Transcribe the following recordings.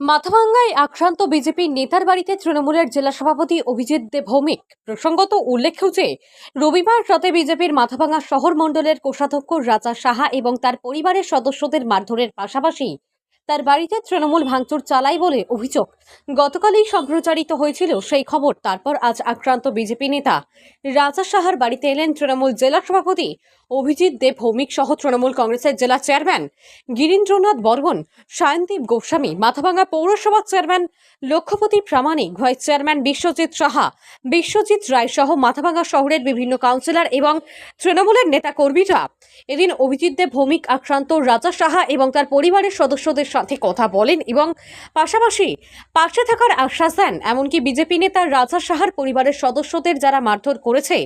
মাথাভাঙ্গায় আক্রান্ত বিজেপির নেতার বাড়িতে তৃণমূলের জেলা সভাপতি অভিজিৎ দে ভৌমিক। প্রসঙ্গত উল্লেখ্য যে, রবিবার রাতে বিজেপির মাথাভাঙ্গা শহর মণ্ডলের কোষাধ্যক্ষ রাজা সাহা এবং তার পরিবারের সদস্যদের মারধরের পাশাপাশি তার বাড়িতে তৃণমূল ভাঙচুর চালায় বলে অভিযোগ। গতকালই সম্প্রচারিত হয়েছিল সেই খবর। তারপর আজ আক্রান্ত বিজেপি নেতা রাজা সাহার বাড়িতে এলেন তৃণমূল জেলা সভাপতি অভিজিৎ দেব, ভৌমিক সহ তৃণমূল কংগ্রেসের জেলা চেয়ারম্যান গিরীন্দ্রনাথ বর্মন, সায়নদীপ গোস্বামী, মাথাভাঙ্গা পৌরসভার chairman Lakshyapati Pramanik, vice chairman Biswajit Saha, Biswajit Roy সহ মাথাভাঙ্গা শহরের বিভিন্ন কাউন্সিলর এবং তৃণমূলের নেতা কর্মীরা এদিন অভিজিৎ দেব, ভৌমিক আক্রান্ত রাজা সাহা এবং তার পরিবারের সদস্যদের সাথে কথা বলেন এবং পাশাপাশি পাশে থাকার আশ্বাস দেন। এমনকি বিজেপি নেতা রাজা সাহার পরিবারের সদস্যদের যারা মারধর করেছে,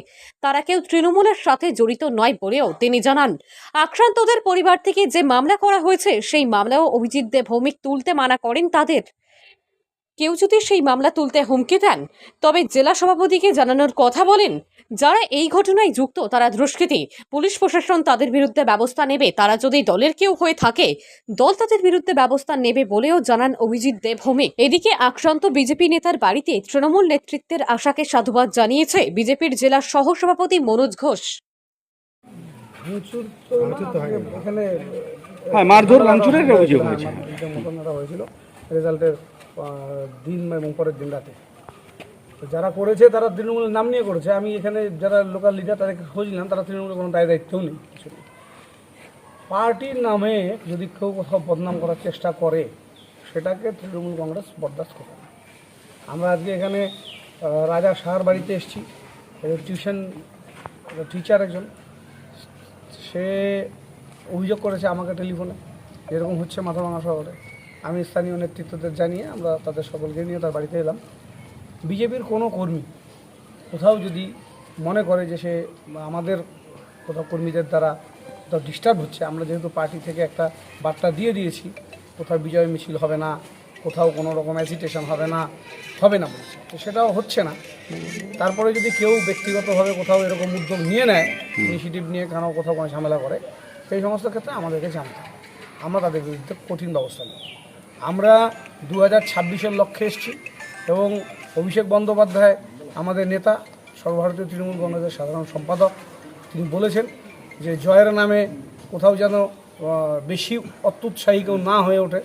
তারা কেউ তৃণমূলের সাথে জড়িত নয় বলেও তিনি জানান, আক্রান্তদের পরিবার থেকে যে মামলা করা হয়েছে, সেই মামলাও অভিজিৎ দেব ভৌমিক তুলতে মানা করেন তাদের। কেউ যদি সেই মামলা তুলতে হুমকি দেন, তবে জেলা সভাপতিকে জানানোর কথা বলেন, যারা এই ঘটনায় যুক্ত তারা দুষ্কৃতী। পুলিশ প্রশাসন তাদের বিরুদ্ধে ব্যবস্থা নেবে, তারা যদি দলের কেউ হয়ে থাকে, দল তাদের বিরুদ্ধে ব্যবস্থা নেবে বলেও জানান অভিজিৎ দেব ভৌমিক। এদিকে আক্রান্ত বিজেপি নেতার বাড়িতে তৃণমূল নেতৃত্বের আশাকে সাধুবাদ জানিয়েছে বিজেপির জেলা সহ সভাপতি মনোজ ঘোষ। ভাঙচুর তো এখানে হ্যাঁ, মারধর, ভাঙচুরের অভিযোগ হয়েছে। মারপিটের মতন একটা হয়েছিল রেজাল্টের দিন এবং পরের দিন রাতে। তো যারা করেছে তারা তৃণমূলের নাম নিয়ে করেছে। আমি এখানে যারা লোকাল লিডার তাদেরকে খোঁজ নিলাম তারা তৃণমূলের কোনো দায় দায়িত্বও নেই কিছু পার্টির নামে যদি কেউ কোথাও বদনাম করার চেষ্টা করে সেটাকে তৃণমূল কংগ্রেস বরদাস্ত করে। না আমরা আজকে এখানে রাজা শাহর বাড়িতে এসেছি। টিউশন টিচার একজন। সে অভিযোগ করেছে আমাকে টেলিফোনে। এরকম হচ্ছে মাথা মাথাভাঙা শহরে। আমি স্থানীয় নেতৃত্বদের জানিয়ে আমরা তাদের সকলকে নিয়ে তার বাড়িতে এলাম। বিজেপির কোনো কর্মী কোথাও যদি মনে করে যে সে আমাদের কোথাও কর্মীদের দ্বারা কোথাও ডিস্টার্ব হচ্ছে, আমরা যেহেতু পার্টি থেকে একটা বার্তা দিয়ে দিয়েছি, কোথাও বিজয় মিছিল হবে না কোথাও কোনো রকম অ্যাজিটেশন হবে না হবে না তো সেটাও হচ্ছে না। তারপরে যদি কেউ ব্যক্তিগতভাবে কোথাও এরকম উদ্যোগ নিয়ে নেয় ইনিশিয়েটিভ নিয়ে কেন কোথাও কোনো ঝামেলা করে সেই সমস্ত ক্ষেত্রে আমাদেরকে জানতে আমরা তাদের বিরুদ্ধে কঠিন ব্যবস্থা নেব। আমরা দু হাজার ছাব্বিশের লক্ষ্যে এসেছি এবং অভিষেক বন্দ্যোপাধ্যায় আমাদের নেতা সর্বভারতীয় তৃণমূল কংগ্রেসের সাধারণ সম্পাদক। তিনি বলেছেন যে জয়ের নামে কোথাও যেন বেশি অত্যুৎসাহী কেউ না হয়ে ওঠে।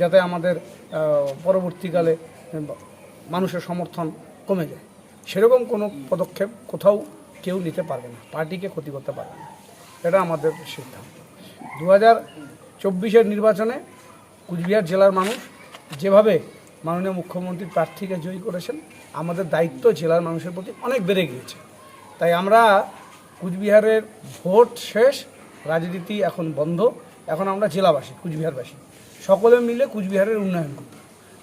যাতে আমাদের পরবর্তীকালে মানুষের সমর্থন কমে যায়। সেরকম কোনো পদক্ষেপ কোথাও কেউ নিতে পারবে না, পার্টিকে ক্ষতি করতে পারবে না। এটা আমাদের সিদ্ধান্ত। দু হাজার চব্বিশের নির্বাচনে কুচবিহার জেলার মানুষ যেভাবে মাননীয় মুখ্যমন্ত্রী প্রার্থীকে জয়ী করেছেন, আমাদের দায়িত্ব জেলার মানুষের প্রতি অনেক বেড়ে গিয়েছে। তাই আমরা কুচবিহারের ভোট শেষ, রাজনীতি এখন বন্ধ। এখন আমরা জেলাবাসী, কুচবিহারবাসী। সকলে মিলে কুচবিহারের উন্নয়ন করব।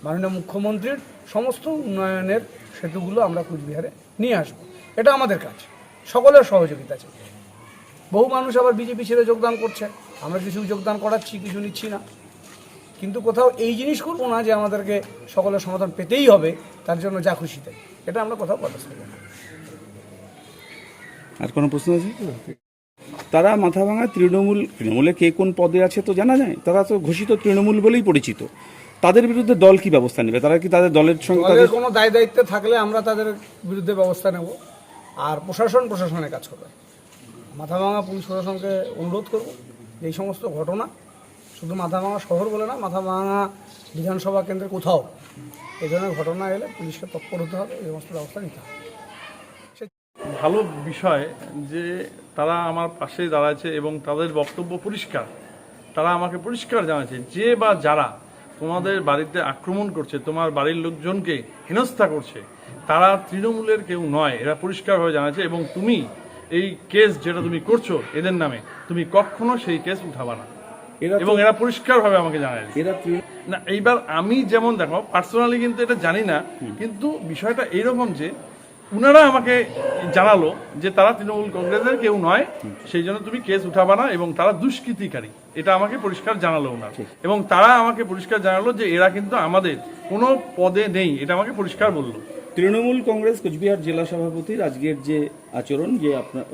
মাননীয় মুখ্যমন্ত্রীর সমস্ত উন্নয়নের সেতুগুলো আমরা কুচবিহারে নিয়ে আসব। এটা আমাদের কাজ। সকলের সহযোগিতা চাই বহু মানুষ আবার বিজেপি ছেড়ে যোগদান করছে। আমরা কিছু যোগদান করাচ্ছি, কিছু নিচ্ছি না। কিন্তু কোথাও এই জিনিস করব না যে আমাদেরকে সকলের সমাধান পেতেই হবে, তার জন্য যা খুশি তাই। এটা আমরা কোথাও বরদাস্ত করব না। আর কোনো প্রশ্ন আছে? তারা মাথা ভাঙা তৃণমূল তৃণমূলে কে কোন পদে আছে তো জানা যায়? তারা তো ঘোষিত তৃণমূল বলেই পরিচিত। তাদের বিরুদ্ধে দল কি ব্যবস্থা নেবে? তারা কি তাদের দলের সঙ্গে তাদের কোনো দায় দায়িত্বে থাকলে আমরা তাদের বিরুদ্ধে ব্যবস্থা নেব। আর প্রশাসন প্রশাসনের কাজ করবে। মাথাভাঙা পুলিশ প্রশাসনকে অনুরোধ করব এই সমস্ত ঘটনা শুধু মাথাভাঙা শহর বলে না মাথাভাঙা বিধানসভা কেন্দ্রে কোথাও। এই ধরনের ঘটনা এলে পুলিশকে তৎপর হতে হবে এই সমস্ত ব্যবস্থা নিতে হবে। ভালো বিষয় যে তারা আমার পাশে দাঁড়াচ্ছে এবং তাদের বক্তব্য পরিষ্কার। তারা আমাকে পরিষ্কার জানাচ্ছে যে বা যারা তোমাদের বাড়িতে আক্রমণ করছে তোমার বাড়ির লোকজনকে হেনস্থা করছে তারা তৃণমূলের কেউ নয়। এরা পরিষ্কারভাবে জানাচ্ছে এবং তুমি এই কেস যেটা তুমি করছ এদের নামে তুমি কখনো সেই কেস উঠাবা না। এবং এরা পরিষ্কারভাবে আমাকে জানায় এরা না এইবার আমি যেমন দেখো পার্সোনালি কিন্তু এটা জানি না কিন্তু বিষয়টা এইরকম যে উনারা আমাকে জানালো যে তারা তৃণমূল কংগ্রেসের কেউ নয় সেই জন্য তুমি কেস উঠাবা না এবং তারা দুষ্কৃতিকারী। এটা আমাকে পরিষ্কার জানালো ওনার এবং তারা আমাকে পরিষ্কার জানালো যে এরা কিন্তু আমাদের কোনো পদে নেই এটা আমাকে পরিষ্কার বলল। তৃণমূল কংগ্রেস কোচবিহার জেলা সভাপতির আজকের যে আচরণ যে আপনার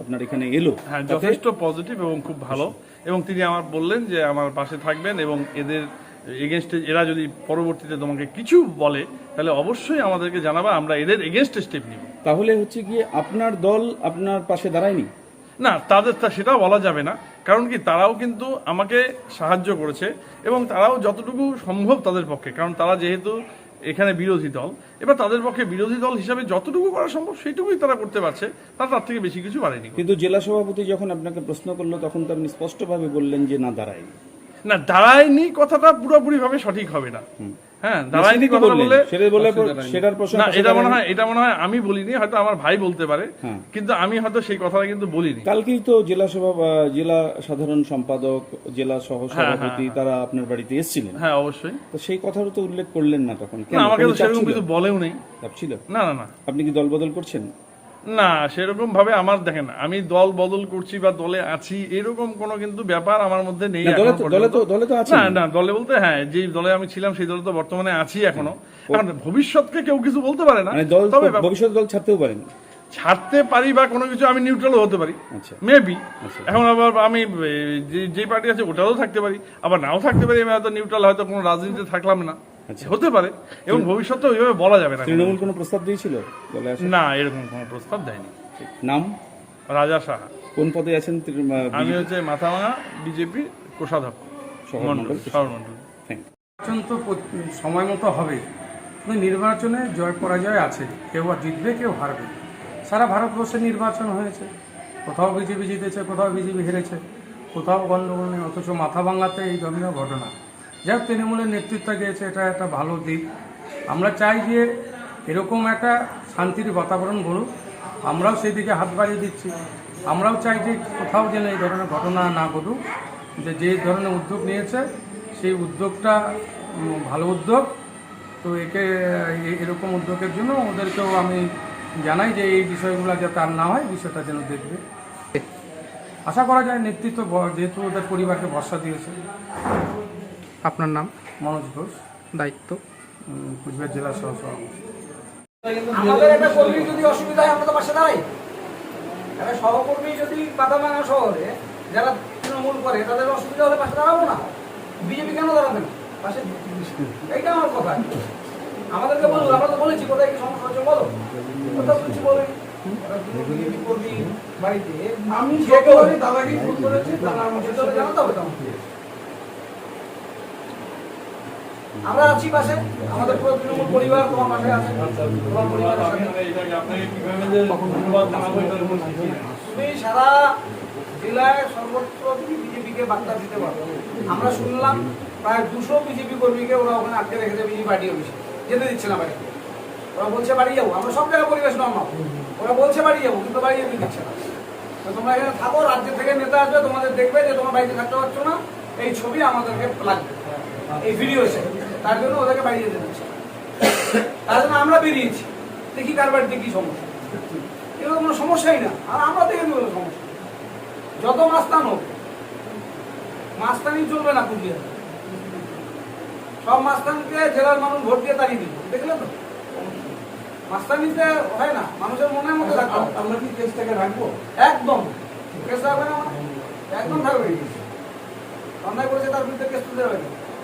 আপনার এখানে এলো হ্যাঁ যথেষ্ট পজিটিভ এবং খুব ভালো। এবং তিনি আমার বললেন যে আমার পাশে থাকবেন এবং এদের এগেনস্টে এরা যদি পরবর্তীতে তোমাকে কিছু বলে তাহলে অবশ্যই আমাদেরকে জানাবা আমরা এদের এগেনস্টে স্টেপ নিব। তাহলে হচ্ছে কি আপনার দল আপনার পাশে দাঁড়ায়নি? না তাদের তা সেটাও বলা যাবে না। কারণ কি তারাও কিন্তু আমাকে সাহায্য করেছে এবং তারাও যতটুকু সম্ভব তাদের পক্ষে। কারণ তারা যেহেতু এখানে বিরোধী দল এবার তাদের পক্ষে বিরোধী দল হিসাবে যতটুকু করা সম্ভব সেইটুকুই তারা করতে পারছে। তারা তার থেকে বেশি কিছু পারেনি। কিন্তু জেলা সভাপতি যখন আপনাকে প্রশ্ন করল তখন তো আপনি স্পষ্টভাবে বললেন যে না দাঁড়ায়নি। না দাঁড়ায়নি কথাটা পুরোপুরি ভাবে সঠিক হবে না। হ্যাঁ দাঁড়ায়নি কথা বলে সেটার প্রশ্ন না এটা মনে হয় এটা মনে হয় আমি বলিনি হয়তো আমার ভাই বলতে পারে হ্যাঁ। কিন্তু আমি হয়তো সেই কথাটা কিন্তু বলিনি। কালকেই তো জেলা সভা জেলা সাধারণ সম্পাদক জেলা সহ সভাপতি তারা আপনার বাড়িতে এসেছিলেন। হ্যাঁ অবশ্যই। তো সেই কথারও তো উল্লেখ করলেন না তখন। আমাকে তো সেরকম? কিছু বলেও নেই। ছিল না না না। আপনি কি দল বদল করছেন? না সেরকম ভাবে আমার দেখেন আমি দল বদল করছি বা দলে আছি এরকম কোনো কিন্তু ব্যাপার আমার মধ্যে নেই না, দলে। না বলতে হ্যাঁ যে দলে আমি ছিলাম সেই দলে তো বর্তমানে আছি এখনও এখন ভবিষ্যৎকে কেউ কিছু বলতে পারে না মানে তবে ভবিষ্যৎ দল ছাড়তেও পারেন ছাড়তে পারি বা কোনো কিছু আমি নিউট্রালও হতে পারি আচ্ছা। মেবি আচ্ছা। এখন আবার আমি যে পার্টি আছে ওটাও থাকতে পারি আবার নাও থাকতে পারি আমি হয়তো নিউট্রাল হয়তো কোনো রাজনীতিতে থাকলাম না আচ্ছা। হতে পারে। এবং ভবিষ্যতে ওইভাবে বলা যাবে না তৃণমূল কোনো প্রস্তাব দিয়েছিল না এরকম কোনো প্রস্তাব দেয়নি। নাম? রাজা সাহা। কোন পদে আছেন আমি হচ্ছে মাথাভাঙা বিজেপি কোষাধ্যক্ষ। শহর নির্বাচন তো সময় মতো হবে। কিন্তু নির্বাচনে জয় পরাজয় আছে। কেউ আর জিতবে কেউ হারবে। সারা ভারতবর্ষে নির্বাচন হয়েছে। কোথাও বিজেপি জিতেছে কোথাও বিজেপি হেরেছে। কোথাও গণ্ডগোল নেই অথচ মাথা ভাঙাতে এই ধরনের ঘটনা। যাই তৃণমূলের নেতৃত্ব দিয়েছে, এটা একটা ভালো দিক। আমরা চাই যে এরকম একটা শান্তির বাতাবরণ গড়ুক আমরাও সেই দিকে হাত বাড়িয়ে দিচ্ছি। আমরাও চাই যে কোথাও যেন এই ধরনের ঘটনা না ঘটুক, যে যে ধরনের উদ্যোগ নিয়েছে, সেই উদ্যোগটা ভালো উদ্যোগ। তো একে এরকম উদ্যোগের জন্য ওদেরকেও আমি জানাই যে এই বিষয়গুলো যাতে আর না হয়, বিষয়টা যেন দেখবে। আশা করা যায় নেতৃত্ব যেহেতু ওদের পরিবারকে ভরসা দিয়েছে। আপনার নাম? মনোজ ঘোষ। দায়িত্ব? কুচবিহার জেলা সহ আমাদের একটা যদি অসুবিধা হয় আমরা তো পাশে দাঁড়াই। একটা সহকর্মী যদি শহরে যারা তৃণমূল করে তাদের অসুবিধা হলে পাশে দাঁড়াবো না। বিজেপি কেন দাঁড়াবে না? পাশে এইটা আমার কথা। আমাদেরকে বলুন আমরা তো বলেছি কোথায় কি সমস্যা হচ্ছে বলো। কোথাও কিছু বলেনি। বাড়িতে। আমি দাদাকে ফোন করেছি তারা আমাকে জানাতে হবে তো আমাকে। আমরা আছি পাশে, আমাদের পুরো তৃণমূল পরিবার, তোমার পাশে আছে, তোমার পরিবারের সাথে। তুমি সারা জেলায় সর্বত্র বিজেপিকে বার্তা দিতে পারো। আমরা শুনলাম প্রায় দুশো বিজেপি কর্মীকে ওরা ওখানে আটকে রেখেছে বিজেপি পার্টি অফিসে। যেতে দিচ্ছে না বাড়ি ওরা বলছে বাড়ি যাব আমরা সব জায়গায় পরিবেশ নর্মাল। ওরা বলছে বাড়ি যাব কিন্তু বাড়ি যেতে দিচ্ছে না। তো তোমরা এখানে থাকো, রাজ্য থেকে নেতা আসবে, তোমাদের দেখবে যে তোমার বাড়িতে থাকতে পারছ না। এই ছবি আমাদেরকে লাগবে। এই ভিডিও এসে। তার জন্য ওদেরকে বাইরে যেতে দিচ্ছে। তার জন্য আমরা বেরিয়েছি। দেখি কার বাড়িতে কি সমস্যা। এগুলো কোনো সমস্যাই না। আর আমরা দেখে দেবো সমস্যা যত মাস্তান হোক মাস্তানি চলবে না কুলিয়া সব মাস্তানকে জেলার মানুষ ভোট দিয়ে তাড়িয়ে দিল দেখলে তো? মাস্তানিতে হয় না। মানুষের মনের মধ্যে রাখতে আমরা কি কেসটাকে রাখব? একদম। কেস রাখবে না? একদম থাকবে অন্যায় করেছে তার বিরুদ্ধে কেস তুলতে হবে। না।